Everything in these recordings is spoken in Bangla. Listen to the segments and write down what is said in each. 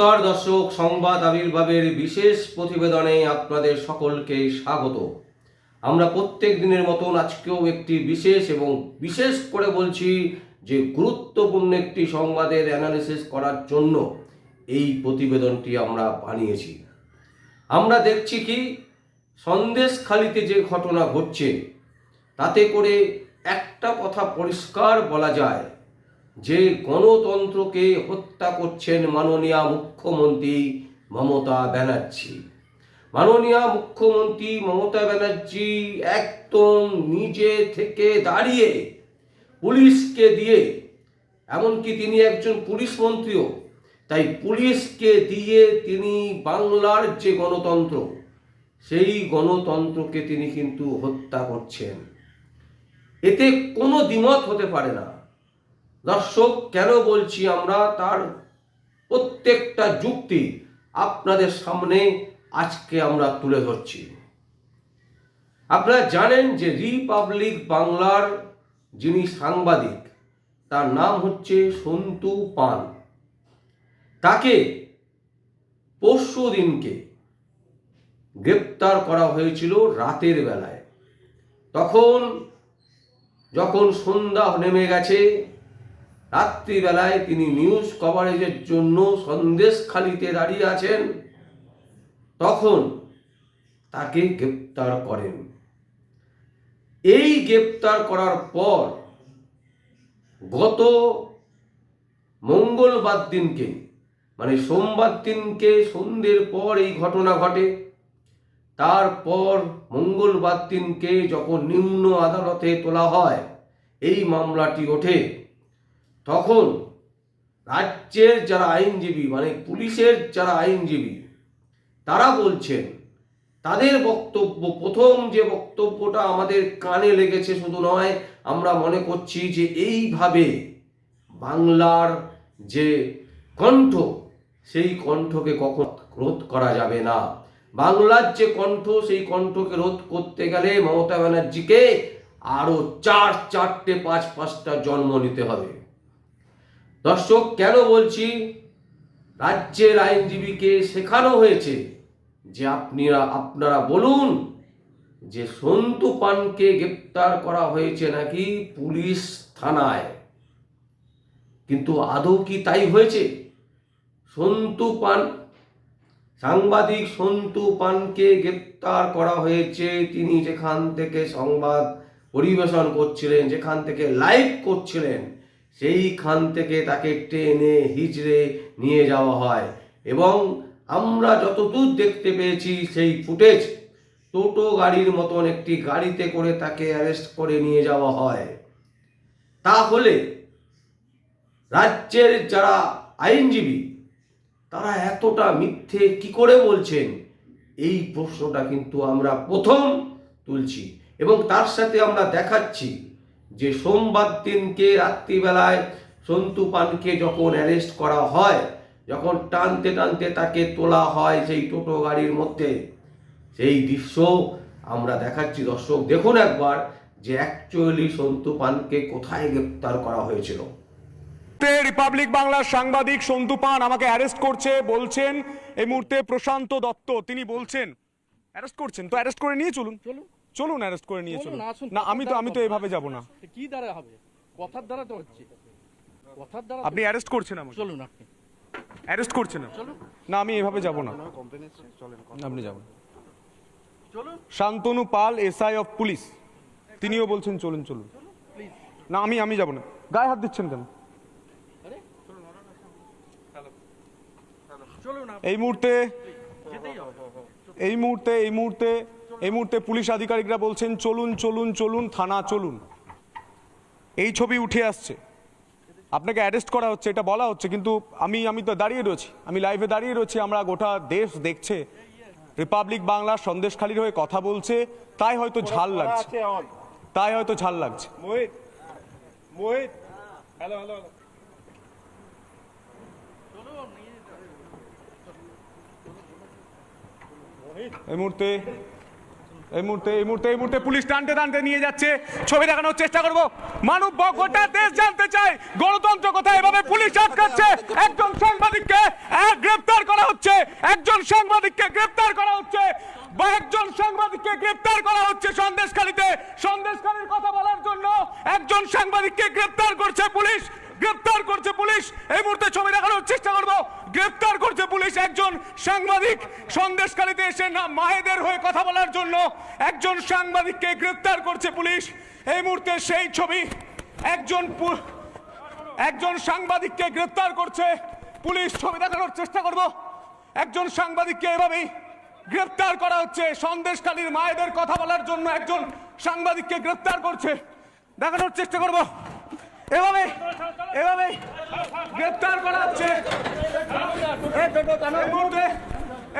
নমস্কার দর্শক, সংবাদ আবির্ভাবের বিশেষ প্রতিবেদনে আপনাদের সকলকে স্বাগত। আমরা প্রত্যেক দিনের মতন আজকেও একটি বিশেষ এবং বিশেষ করে বলছি যে গুরুত্বপূর্ণ একটি সংবাদের অ্যানালিসিস করার জন্য এই প্রতিবেদনটি আমরা বানিয়েছি। আমরা দেখছি কি, সন্দেশখালিতে যে ঘটনা ঘটছে, তাতে করে একটা কথা পরিষ্কার বলা যায় যে গণতন্ত্রকে হত্যা করছেন মাননীয় মুখ্যমন্ত্রী মমতা ব্যানার্জি। মাননীয় মুখ্যমন্ত্রী মমতা ব্যানার্জি একদম নিজে থেকে দাঁড়িয়ে পুলিশকে দিয়ে, এমনকি তিনি একজন পুলিশ মন্ত্রীও, তাই পুলিশকে দিয়ে তিনি বাংলার যে গণতন্ত্র, সেই গণতন্ত্রকে তিনি কিন্তু হত্যা করছেন। এতে কোনো দ্বিমত হতে পারে না। দর্শক, কেন বলছি আমরা? তার প্রত্যেকটা যুক্তি আপনাদের সামনে আজকে আমরা তুলে ধরছি। আপনারা জানেন যে রিপাবলিক বাংলার যিনি সাংবাদিক, তার নাম হচ্ছে সন্তু পান তাকে পরশু দিনকে গ্রেপ্তার করা হয়েছিল রাতের বেলায়। তখন, যখন সন্ধ্যা নেমে গেছে রাত্রিবেলায় তিনি নিউজ কভারেজের জন্য সন্দেশখালিতে দাঁড়িয়ে আছেন। তখন তাকে গ্রেপ্তার করেন। এই গ্রেপ্তার করার পর গত মঙ্গলবার দিনকে মানে সোমবার দিনকে সন্ধ্যের পর এই ঘটনা ঘটে। তারপর মঙ্গলবার দিনকে যখন নিম্ন আদালতে তোলা হয়, এই মামলাটি ওঠে। তখন রাজ্যের যারা আইনজীবী মানে পুলিশের যারা আইনজীবী, তারা বলছেন, তাদের বক্তব্য, প্রথম যে বক্তব্যটা আমাদের কানে লেগেছে শুধু নয়, আমরা মনে করছি যে এইভাবে বাংলার যে কণ্ঠ, সেই কণ্ঠকে কখন রোধ করা যাবে না। বাংলার যে কণ্ঠ, সেই কণ্ঠকে রোধ করতে গেলে মমতা ব্যানার্জিকে আরও চার, চারটে, পাঁচ, পাঁচটা জন্ম নিতে হবে। দর্শক, কেন বলছি? রাজ্যের আইনজীবীকে শেখানো হয়েছে যে আপনারা আপনারা বলুন যে সন্তু পানকে গ্রেপ্তার করা হয়েছে নাকি পুলিশ থানায়। কিন্তু আদৌ কি তাই হয়েছে? সন্তু পান, সাংবাদিক সন্তু পানকে গ্রেপ্তার করা হয়েছে। তিনি যেখান থেকে সংবাদ পরিবেশন করছিলেন, যেখান থেকে লাইভ করছিলেন সেইখান থেকে তাকে টেনে হিজড়ে নিয়ে যাওয়া হয়। এবং আমরা যতদূর দেখতে পেয়েছি সেই ফুটেজ, টোটো গাড়ির মতন একটি গাড়িতে করে তাকে অ্যারেস্ট করে নিয়ে যাওয়া হয়। তাহলে রাজ্যের যারা আইনজীবী, তারা এতটা মিথ্যে কি করে বলছেন? এই প্রশ্নটা কিন্তু আমরা প্রথম তুলছি এবং তার সাথে আমরা দেখাচ্ছি। যে সোমবার দিনকে রাত্রিবেলায় সন্তু পানকে যখন অ্যারেস্ট করা হয় যখন টানতে টানতে তাকে তোলা হয় সেই টোটো গাড়ির মধ্যে সেই দৃশ্য আমরা দেখাচ্ছি। দর্শক দেখুন একবার যে অ্যাকচুয়ালি সন্তু পানকে কোথায় গ্রেপ্তার করা হয়েছিল। রিপাবলিক বাংলার সাংবাদিক সন্তু পান আমাকে অ্যারেস্ট করছে বলছেন এই মুহূর্তে প্রশান্ত দত্ত। তিনি বলছেন অ্যারেস্ট করছেন? তো অ্যারেস্ট করে নিয়ে চলুন। চলুন। চলুন অ্যারেস্ট করে নিয়ে চলুন, না আমি তো আমি তো এভাবে যাব না। কি দ্বারা হবে? কথার দ্বারা তো হচ্ছে। কথার দ্বারা আপনি অ্যারেস্ট করছেন আমাকে। চলুন আপনি। অ্যারেস্ট করছেন না আমি এভাবে যাব না। আপনি যাবেন। চলুন। Shantanu Pal S I of police তিনিও বলছেন চলুন চলুন। না আমি আমি যাব না। গায়ে হাত দিচ্ছেন কেন? চলুন এই মুহূর্তে এই মুহূর্তে এই মুহূর্তে এই মুহূর্তে পুলিশ আধিকারিকরা বলছেন চলুন চলুন চলুন থানা চলুন। এই ছবি উঠে আসছে। আপনাকে অ্যারেস্ট করা হচ্ছে এটা বলা হচ্ছে কিন্তু আমি আমি তো দাঁড়িয়ে রয়েছি। আমি লাইভে দাঁড়িয়ে রয়েছি আমরা গোটা দেশ দেখছে। রিপাবলিক বাংলা সন্দেশখালির হয়ে কথা বলছে তাই হয়তো ঝাল লাগছে। তাই হয়তো ঝাল লাগছে। Hello hello. এই মুহূর্তে এই মুহূর্তে এই মুহূর্তে এই মুহূর্তে পুলিশ টানতে টানতে নিয়ে যাচ্ছে। ছবি দেখানোর চেষ্টা করব। মানব গোটা দেশ জানতে চাই গণতন্ত্র কোথায়? এভাবে পুলিশ আটকাচ্ছে। একজন সাংবাদিককে এক গ্রেপ্তার করা হচ্ছে। একজন সাংবাদিককে গ্রেপ্তার করা হচ্ছে। বা একজন সাংবাদিককে গ্রেপ্তার করা হচ্ছে সন্দেশখালীতে। সন্দেশখালীর কথা বলার জন্য একজন সাংবাদিককে গ্রেপ্তার করছে পুলিশ। গ্রেপ্তার করছে পুলিশ। এই মুহূর্তে ছবি দেখানোর চেষ্টা করব। গ্রেপ্তার করছে পুলিশ একজন সাংবাদিক। সন্দেশকারীতে এসে না মায়েদের হয়ে কথা বলার জন্য একজন সাংবাদিককে গ্রেপ্তার করছে পুলিশ। এই মুহূর্তে সেই ছবি একজন একজন সাংবাদিককে গ্রেপ্তার করছে। পুলিশ ছবি দেখানোর চেষ্টা করব। একজন সাংবাদিককে এভাবেই গ্রেপ্তার করা হচ্ছে। সন্দেশকালীর মায়েদের কথা বলার জন্য একজন সাংবাদিককে গ্রেপ্তার করছে। দেখানোর চেষ্টা করব। এভাবে এভাবে গ্রেপ্তার করা হচ্ছে। এই মুহূর্তে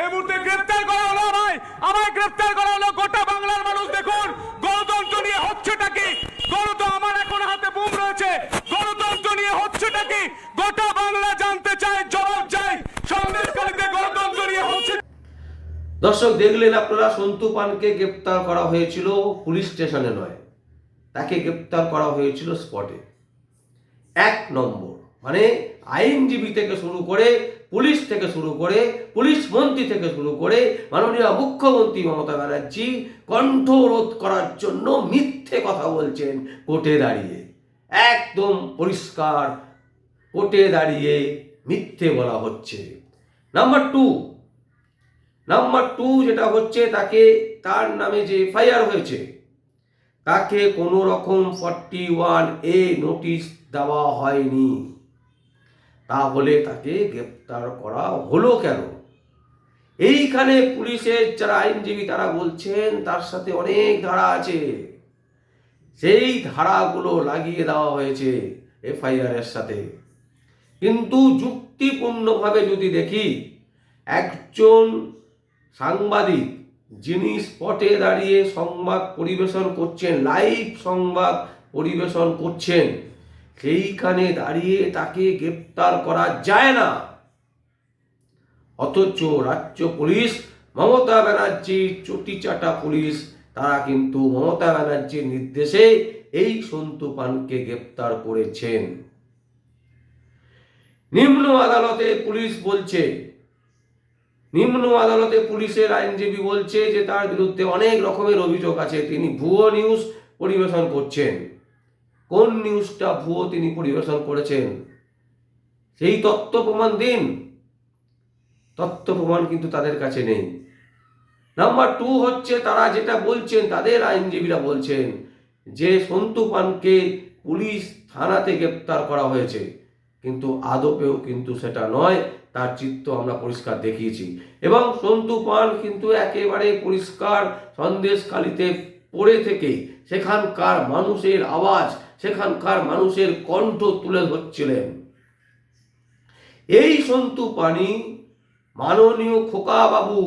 এই মুহূর্তে গ্রেপ্তার করা হলো আমায়। আমায় গ্রেপ্তার করা হলো গোটা বাংলার মানুষ। দেখুন গণতন্ত্র নিয়ে হচ্ছেটা কি? গণতন্ত্র আমার এখন হাতে বুম রয়েছে। গণতন্ত্র নিয়ে হচ্ছেটা কি? গোটা বাংলা জানতে চায় জবাব চাই সন্দেশকারীতে গণতন্ত্র নিয়ে হচ্ছে দর্শক দেখলেন আপনারা সন্তু পানকে গ্রেপ্তার করা হয়েছিল পুলিশ স্টেশনে নয়। তাকে গ্রেপ্তার করা হয়েছিল স্পটে। এক নম্বর। মানে আইনজীবী থেকে শুরু করে পুলিশ থেকে শুরু করে পুলিশ মন্ত্রী থেকে শুরু করে মাননীয় মুখ্যমন্ত্রী মমতা ব্যানার্জি কণ্ঠরোধ করার জন্য মিথ্যে কথা বলছেন কোর্টে দাঁড়িয়ে। একদম পরিষ্কার কোর্টে দাঁড়িয়ে মিথ্যে বলা হচ্ছে। নাম্বার টু নাম্বার টু যেটা হচ্ছে তাকে তার নামে যে এফআইআর হয়েছে, তাকে কোনো রকম ফর্টি ওয়ান এ নোটিশ দেওয়া হয়নি। তাহলে তাকে গ্রেপ্তার করা হলো কেন? এইখানে পুলিশের যারা আইনজীবী, তারা বলছেন তার সাথে অনেক ধারা আছে। সেই ধারাগুলো লাগিয়ে দেওয়া হয়েছে এফআইআর এর সাথে। কিন্তু যুক্তিপূর্ণভাবে যদি দেখি, একজন সাংবাদিক যিনি স্পটে দাঁড়িয়ে সংবাদ পরিবেশন করছেন, লাইভ সংবাদ পরিবেশন করছেন সেইখানে দাঁড়িয়ে তাকে গ্রেপ্তার করা যায় না। অথচ রাজ্য পুলিশ, মমতা ব্যানার্জি, চটিচাটা পুলিশ, তারা কিন্তু মমতা ব্যানার্জির নির্দেশে এই সন্তু পানকে গ্রেপ্তার করেছেন। নিম্ন আদালতে পুলিশ বলছে, নিম্ন আদালতে পুলিশের আইনজীবী বলছে যে তার বিরুদ্ধে অনেক রকমের অভিযোগ আছে। তিনি ভুয়ো নিউজ পরিবেশন করছেন। কোন নিউজটা ভুয়ো তিনি পরিবেশন করেছেন? সেই তত্ত্ব প্রমাণ দিন। তত্ত্ব প্রমাণ কিন্তু তাদের কাছে নেই। নাম্বার টু হচ্ছে তারা যেটা বলছেন, তাদের আইনজীবীরা বলছেন যে সন্তু পানকে পুলিশ থানাতে গ্রেপ্তার করা হয়েছে। কিন্তু আদপেও কিন্তু সেটা নয়, তার চিত্ত আমরা পরিষ্কার দেখিয়েছি। এবং সন্তু পান কিন্তু একেবারে পরিষ্কার সন্দেশখালিতে পড়ে থেকে সেখানকার মানুষের আওয়াজ সেখানকার মানুষের কণ্ঠ তুলে ধরছিলেন। এই সন্তু পানি মাননীয় খোকা বাবু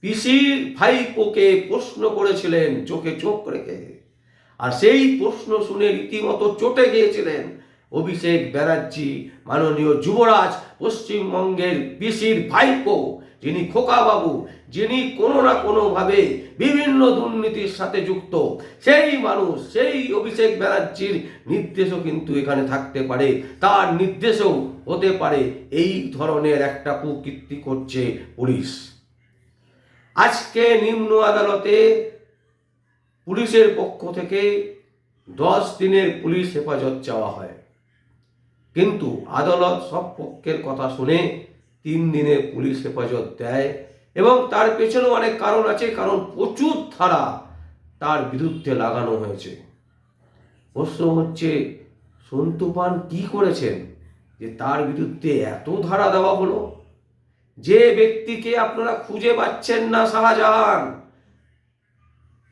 পিসির ভাইপোকে প্রশ্ন করেছিলেন চোখে চোখ রেখে। আর সেই প্রশ্ন শুনে রীতিমতো চটে গিয়েছিলেন অভিষেক ব্যানার্জি, মাননীয় যুবরাজ পশ্চিমবঙ্গের পিসির ভাইপো, যিনি খোকাবাবু যিনি কোনো না কোনোভাবে বিভিন্ন দুর্নীতির সাথে যুক্ত, সেই মানুষ, সেই অভিষেক ব্যানার্জির নির্দেশও কিন্তু এখানে থাকতে পারে। তার নির্দেশেও হতে পারে এই ধরনের একটা কুকীর্তি করছে পুলিশ। আজকে নিম্ন আদালতে পুলিশের পক্ষ থেকে দশ দিনের পুলিশ হেফাজত চাওয়া হয়। কিন্তু আদালত সব পক্ষের কথা শুনে তিন দিনের পুলিশ হেফাজত দেয়। এবং তার পেছনেও অনেক কারণ আছে, কারণ প্রচুর ধারা তার বিরুদ্ধে লাগানো হয়েছে। প্রশ্ন হচ্ছে, সন্তু পান কি করেছেন যে তার বিরুদ্ধে এত ধারা দেওয়া হলো? যে ব্যক্তিকে আপনারা খুঁজে পাচ্ছেন না শাহজাহান,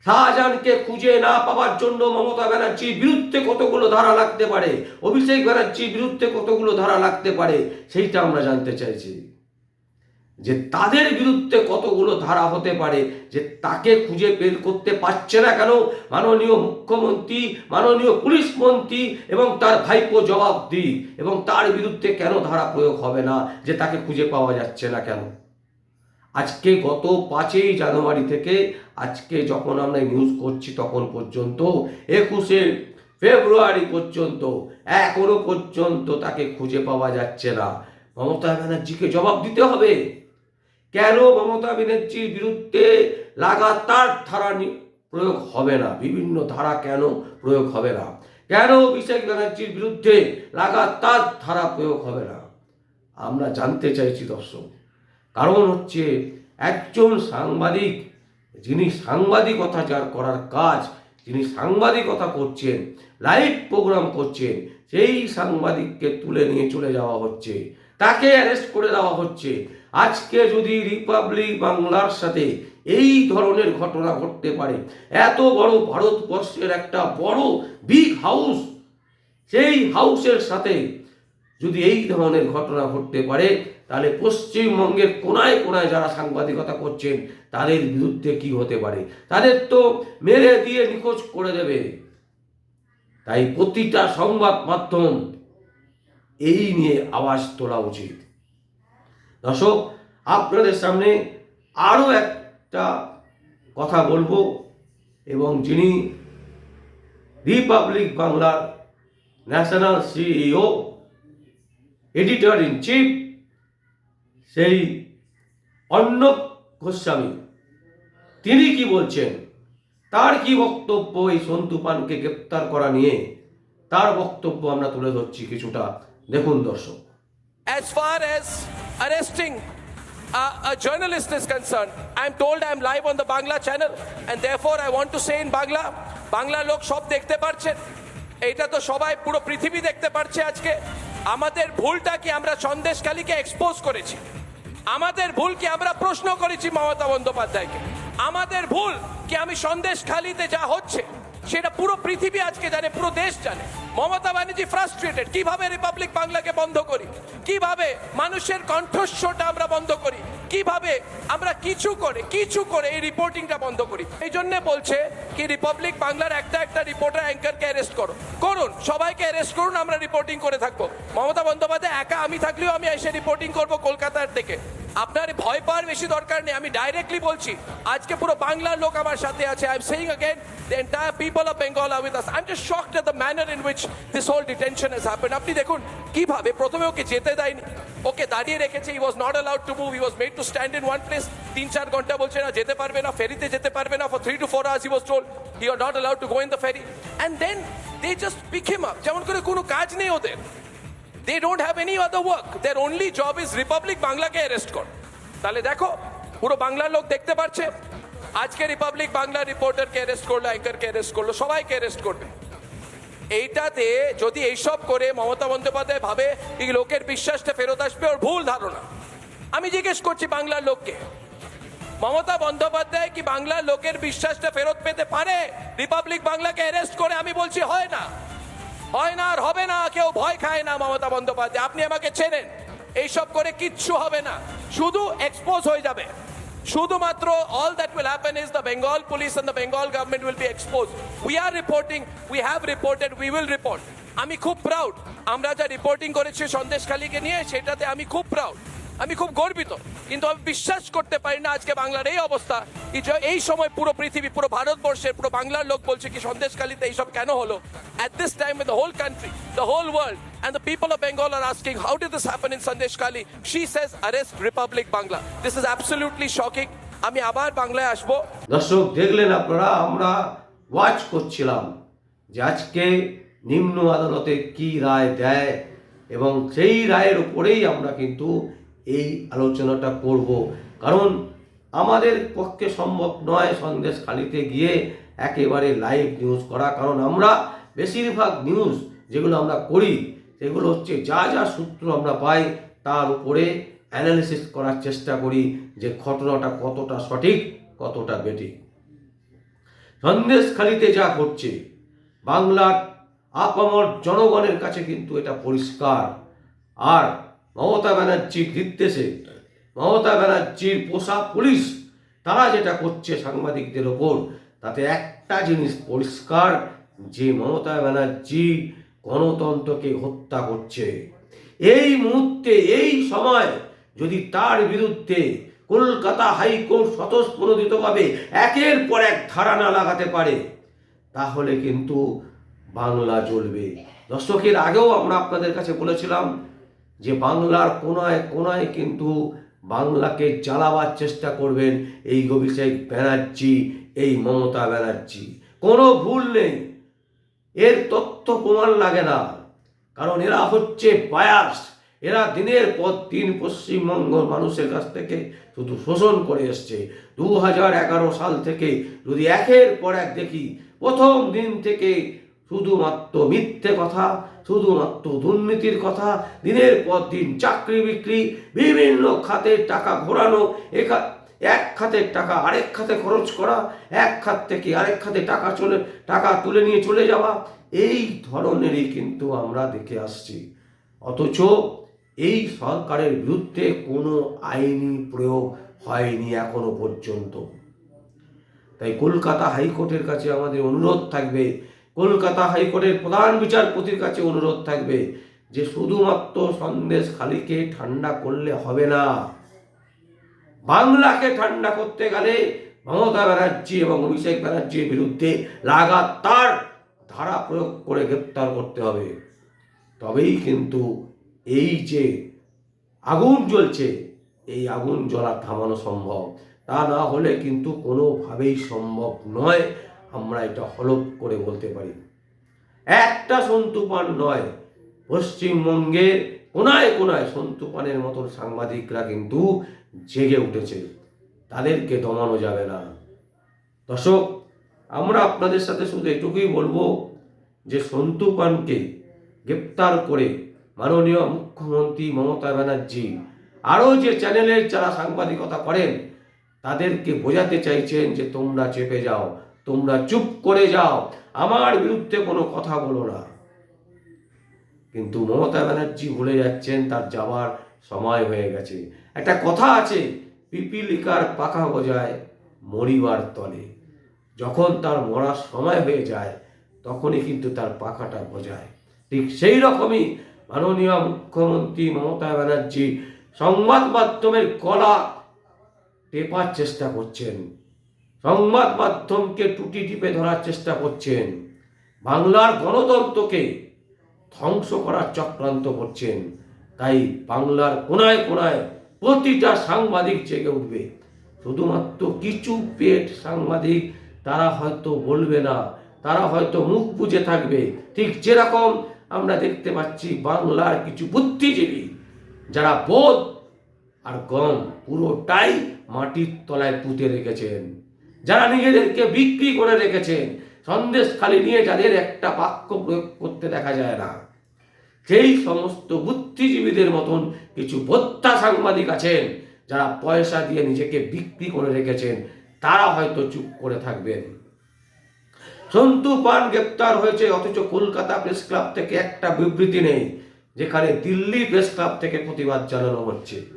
শাহজাহানকে খুঁজে না পাওয়ার জন্য মমতা ব্যানার্জির বিরুদ্ধে কতগুলো ধারা লাগতে পারে? অভিষেক ব্যানার্জির বিরুদ্ধে কতগুলো ধারা লাগতে পারে? সেইটা আমরা জানতে চাইছি। যে তাদের বিরুদ্ধে কতগুলো ধারা হতে পারে, যে তাকে খুঁজে বের করতে পারছে না কেন? মাননীয় মুখ্যমন্ত্রী, মাননীয় পুলিশ মন্ত্রী এবং তার ভাইপো জবাব দিই এবং তার বিরুদ্ধে কেন ধারা প্রয়োগ হবে না, যে তাকে খুঁজে পাওয়া যাচ্ছে না কেন? আজকে গত পাঁচই জানুয়ারি থেকে আজকে যখন আমরা নিউজ করছি তখন পর্যন্ত, একুশে ফেব্রুয়ারি পর্যন্ত, এখনও পর্যন্ত তাকে খুঁজে পাওয়া যাচ্ছে না। মমতা ব্যানার্জিকে জবাব দিতে হবে। কেন মমতা ব্যানার্জির বিরুদ্ধে লাগাতার ধারা প্রয়োগ হবে না? বিভিন্ন ধারা কেন প্রয়োগ হবে না? কেন অভিষেক ব্যানার্জির বিরুদ্ধে লাগাতার ধারা প্রয়োগ হবে না? আমরা জানতে চাইছি দর্শক। কারণ হচ্ছে একজন সাংবাদিক, যিনি সাংবাদিকতা যার করার কাজ, যিনি সাংবাদিকতা করছেন, লাইভ প্রোগ্রাম করছেন, সেই সাংবাদিককে তুলে নিয়ে চলে যাওয়া হচ্ছে। তাকে অ্যারেস্ট করে দেওয়া হচ্ছে। আজকে যদি রিপাবলিক বাংলার সাথে এই ধরনের ঘটনা ঘটতে পারে, এত বড় ভারতবর্ষের একটা বড় বিগ হাউস সেই হাউসের সাথে যদি এই ধরনের ঘটনা ঘটতে পারে, তাহলে পশ্চিমবঙ্গের কোনায় কোনায় যারা সাংবাদিকতা করছেন, তাদের বিরুদ্ধে কি হতে পারে? তাদের তো মেরে দিয়ে নিখোঁজ করে দেবে। তাই প্রতিটা সংবাদ মাধ্যম এই নিয়ে আওয়াজ তোলা উচিত। দর্শক, আপনাদের সামনে আরও একটা কথা বলব এবং যিনি রিপাবলিক বাংলার national CEO editor in chief সেই অর্ণব গোস্বামী। তিনি কি বলছেন? তার কি বক্তব্য এই সন্তু পানকে গ্রেপ্তার করা নিয়ে? তার বক্তব্য আমরা তুলে ধরছি কিছুটা। দেখুন দর্শক। As far as arresting uh, a journalist is concerned, I'm told I'm live on the Bangla channel, and therefore I want to say in Bangla, Bangla লোক সব দেখতে পারছেন এটা তো সবাই পুরো পৃথিবী দেখতে পারছে আজকে আমাদের ভুলটা কি আমরা সন্দেশখালীকে এক্সপোজ করেছি আমাদের ভুল কি আমরা প্রশ্ন করেছি মমতা বন্দ্যোপাধ্যায়কে আমাদের ভুল কি আমি সন্দেশখালীতে যা হচ্ছে সেটা পুরো পৃথিবী আজকে জানে, পুরো দেশ জানে। মমতা ব্যানার্জি ফ্রাস্ট্রেটেড কীভাবে রিপাবলিক বাংলাকে বন্ধ করি? কীভাবে মানুষের কণ্ঠস্বরটা আমরা বন্ধ করি? কীভাবে আমরা কিছু করে কিছু করে এই রিপোর্টিংটা বন্ধ করি? এই জন্য বলছে কি রিপাবলিক বাংলার একটা একটা রিপোর্টার অ্যাঙ্কারকে অ্যারেস্ট করো। করুন, সবাইকে অ্যারেস্ট করুন, আমরা রিপোর্টিং করে থাকব। মমতা বন্দ্যোপাধ্যায় একা আমি থাকলেও আমি এসে রিপোর্টিং করব কলকাতার থেকে আপনার ভয় পাওয়ার বেশি দরকার নেই, আমি ডাইরেক্টলি বলছি, আজকে পুরো বাংলার লোক আমার সাথে আছে I am saying again the entire people of Bengal are with us I am just shocked at the manner in which this whole detention has happen আপনি দেখুন, কীভাবে প্রথমে ওকে যেতে দেয়নি, ওকে দাঁড়িয়ে রেখেছে he was not allowed to move he was made to stand in one place তিন চার ঘণ্টা বলছে না, যেতে পারবে না, ফেরিতে যেতে পারবে না for three two four hours he was told he are not allowed to go in the ferry and then they just pick him up যেমন করে কোনো কাজ নেই ওদের। They don't have any other work their only job is Republic বাংলাকে অ্যারেস্ট কর তাহলে দেখো, পুরো বাংলার লোক দেখতে পাচ্ছে আজকে রিপাবলিক বাংলা রিপোর্টারকে অ্যারেস্ট করল অ্যাঙ্কারকে অ্যারেস্ট করল, সবাইকে অ্যারেস্ট করবে। এইটাতে যদি এইসব করে মমতা বন্দ্যোপাধ্যায় ভাবে, এই লোকের বিশ্বাসটা ফেরত আসবে ওর ভুল ধারণা। আমি জিজ্ঞেস করছি বাংলার লোককে, মমতা বন্দ্যোপাধ্যায় কি বাংলার লোকের বিশ্বাসটা ফেরত পেতে পারে? রিপাবলিক বাংলাকে অ্যারেস্ট করে আমি বলছি হয় না। হয় না আর হবে না, কেউ ভয় খায় না মমতা বন্দ্যোপাধ্যায়। আপনি আমাকে চেনেন, এইসব করে কিচ্ছু হবে না। শুধু এক্সপোজ হয়ে যাবে। শুধুমাত্র all that will happen is the Bengal police and the Bengal government will be expose we are reporting we have reported we will report আমি খুব প্রাউড আমরা যা রিপোর্টিং করেছি সন্দেশখালীকে নিয়ে, সেটাতে আমি খুব প্রাউড আমি খুব গর্বিত, কিন্তু আমি বিশ্বাস করতে পারি না আজকে বাংলার এই অবস্থা। এই সময় পুরো পৃথিবী, পুরো ভারতবর্ষের, পুরো বাংলার লোক বলছে কি সন্দেশখালীতে এইসব কেন হলো? At this time the whole country the whole world and the people of Bengal are asking how did this happen in Sandeshkhali she says arrest Republic Bangla this is absolutely shocking আমি আবার বাংলায় আসব। দর্শক, দেখলেন আপনারা, আমরা ওয়াচ করছিলাম যে আজকে নিম্ন আদালতে কি রায় দেয়, এবং সেই রায়ের উপরেই আমরা কিন্তু এই আলোচনাটা করব। কারণ আমাদের পক্ষে সম্ভব নয় সন্দেশ খালিতে গিয়ে একেবারে লাইভ নিউজ করা। কারণ আমরা বেশিরভাগ নিউজ যেগুলো আমরা করি, সেগুলো হচ্ছে যা যা সূত্র আমরা পাই, তার উপরে অ্যানালিসিস করার চেষ্টা করি যে ঘটনাটা কতটা সঠিক, কতটা বেঠিক। সন্দেশখালিতে যা ঘটছে, বাংলার আপামর জনগণের কাছে কিন্তু এটা পরিষ্কার। আর মমতা ব্যানার্জির নির্দেশে, মমতা ব্যানার্জির পোষা পুলিশ, তারা যেটা করছে সাংবাদিকদের ওপর, তাতে একটা জিনিস পরিষ্কার, যে মমতা ব্যানার্জি গণতন্ত্রকে হত্যা করছে। এই মুহূর্তে, এই সময় যদি তার বিরুদ্ধে কলকাতা হাইকোর্ট স্বতঃস্ফূর্তভাবে একের পর এক ধারা না লাগাতে পারে, তাহলে কিন্তু বাংলা চলবে দর্শকের আগেও আমরা আপনাদের কাছে বলেছিলাম যে বাংলার কোনায় কোনায় কিন্তু বাংলাকে জ্বালাবার চেষ্টা করবেন এই অভিষেক ব্যানার্জি, এই মমতা ব্যানার্জি। কোনো ভুল নেই। এর তথ্য প্রমাণ লাগে না। কারণ এরা হচ্ছে বায়াস এরা দিনের পর দিন পশ্চিমবঙ্গ মানুষের কাছ থেকে শুধু শোষণ করে এসছে। দু হাজার এগারো সাল থেকে যদি একের পর এক দেখি, প্রথম দিন থেকে শুধুমাত্র মিথ্যে কথা শুধুমাত্র দুর্নীতির কথা দিনের পর দিন চাকরি বিক্রি, বিভিন্ন খাতে টাকা ঘোরানো, এখা, এক খাতের টাকা আরেক খাতে খরচ করা, এক খাত থেকে আরেক খাতে টাকা চলে, টাকা তুলে নিয়ে চলে যাওয়া, এই ধরনেরই কিন্তু আমরা দেখে আসছি। অথচ এই সরকারের বিরুদ্ধে কোনো আইনি প্রয়োগ হয়নি এখনও পর্যন্ত। তাই কলকাতা হাইকোর্টের কাছে আমাদের অনুরোধ থাকবে কলকাতা হাইকোর্টের প্রধান বিচারপতির কাছে অনুরোধ থাকবে যে শুধুমাত্র সন্দেশ খালিকে ঠান্ডা করলে হবে না। বাংলাকে ঠান্ডা করতে গেলে মমতা ব্যানার্জি এবং অভিষেক ব্যানার্জির বিরুদ্ধে লাগাতার ধারা প্রয়োগ করে গ্রেপ্তার করতে হবে। তবেই কিন্তু এই যে আগুন জ্বলছে, এই আগুন জ্বলা থামানো সম্ভব। তা না হলে কিন্তু কোনোভাবেই সম্ভব নয়। আমরা এটা হলপ করে বলতে পারি। একটা সন্তুপান নয় পশ্চিমবঙ্গের কোনায় কোনায় সন্তুপানের মতন সাংবাদিকরা কিন্তু জেগে উঠেছে। তাদেরকে দমানো যাবে না। দর্শক, আমরা আপনাদের সাথে শুধু এটুকুই বলব যে সন্তুপানকে গ্রেপ্তার করে মাননীয় মুখ্যমন্ত্রী মমতা ব্যানার্জি আরও যে চ্যানেলের যারা সাংবাদিকতা করেন, তাদেরকে বোঝাতে চাইছেন যে তোমরা চেপে যাও। তোমরা চুপ করে যাও। আমার বিরুদ্ধে কোনো কথা বলো না। কিন্তু মমতা ব্যানার্জি ভুলে যাচ্ছেন, তার যাওয়ার সময় হয়ে গেছে। একটা কথা আছে, পিপিলিকার পাখা বজায় মরিবার তলে। যখন তার মরার সময় হয়ে যায়, তখনই কিন্তু তার পাখাটা বজায় ঠিক সেই রকমই মাননীয় মুখ্যমন্ত্রী মমতা ব্যানার্জি সংবাদ মাধ্যমের কলা টেপার চেষ্টা করছেন। সংবাদ মাধ্যমকে টুটি টিপে ধরার চেষ্টা করছেন। বাংলার গণতন্ত্রকে ধ্বংস করার চক্রান্ত করছেন। তাই বাংলার কোনায় কোনায় প্রতিটা সাংবাদিক জেগে উঠবে। শুধুমাত্র কিছু পেট সাংবাদিক তারা হয়তো বলবে না, তারা হয়তো মুখ বুজে থাকবে। ঠিক যেরকম আমরা দেখতে পাচ্ছি বাংলার কিছু বুদ্ধিজীবী, যারা বোধ আর গম পুরোটাই মাটির তলায় পুঁতে রেখেছেন। যারা নিজেদেরকে বিক্রি করে রেখেছেন, সন্দেশ খালি নিয়ে যাদের একটা বাক্য প্রয়োগ করতে দেখা যায় না। সেই সমস্ত বুদ্ধিজীবীদের মতন কিছু বোদ্ধা সাংবাদিক আছেন, যারা পয়সা দিয়ে নিজেকে বিক্রি করে রেখেছেন, তারা হয়তো চুপ করে থাকবেন। সন্তু পান গ্রেপ্তার হয়েছে, অথচ কলকাতা প্রেস ক্লাব থেকে একটা বিবৃতি নেই, যেখানে দিল্লি প্রেস ক্লাব থেকে প্রতিবাদ জানানো হচ্ছে।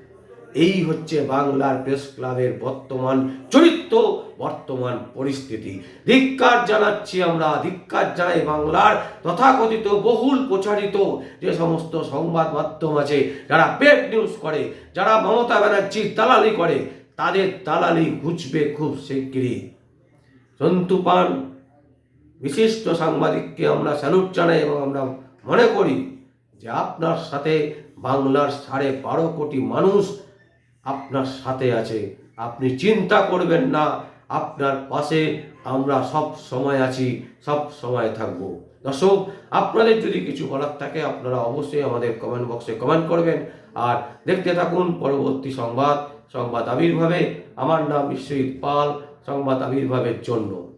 এই হচ্ছে বাংলার প্রেস ক্লাবের বর্তমান চরিত্র, বর্তমান পরিস্থিতি। ধিক্কার জানাচ্ছি আমরা, ধিক্কার জানাই বাংলার তথাকথিত, বহুল প্রচারিত যে সমস্ত সংবাদ মাধ্যম আছে, যারা পেড নিউজ করে, যারা মমতা ব্যানার্জির দালালি করে, তাদের দালালি ঘুচবে খুব শিগগিরই। সন্তু পান বিশিষ্ট সাংবাদিককে আমরা স্যালুট জানাই এবং আমরা মনে করি যে আপনার সাথে বাংলার সাড়ে বারো কোটি মানুষ আপনার সাথে আছে। আপনি চিন্তা করবেন না। আপনার পাশে আমরা সব সময় আছি, সব সময় থাকব। দর্শক, আপনাদের যদি কিছু বলার থাকে, আপনারা অবশ্যই আমাদের কমেন্ট বক্সে কমেন্ট করবেন। আর দেখতে থাকুন পরবর্তী সংবাদ সংবাদ আবির্ভাবে। আমার নাম বিশ্বজিৎ পাল, সংবাদ আবির্ভাবের জন্য।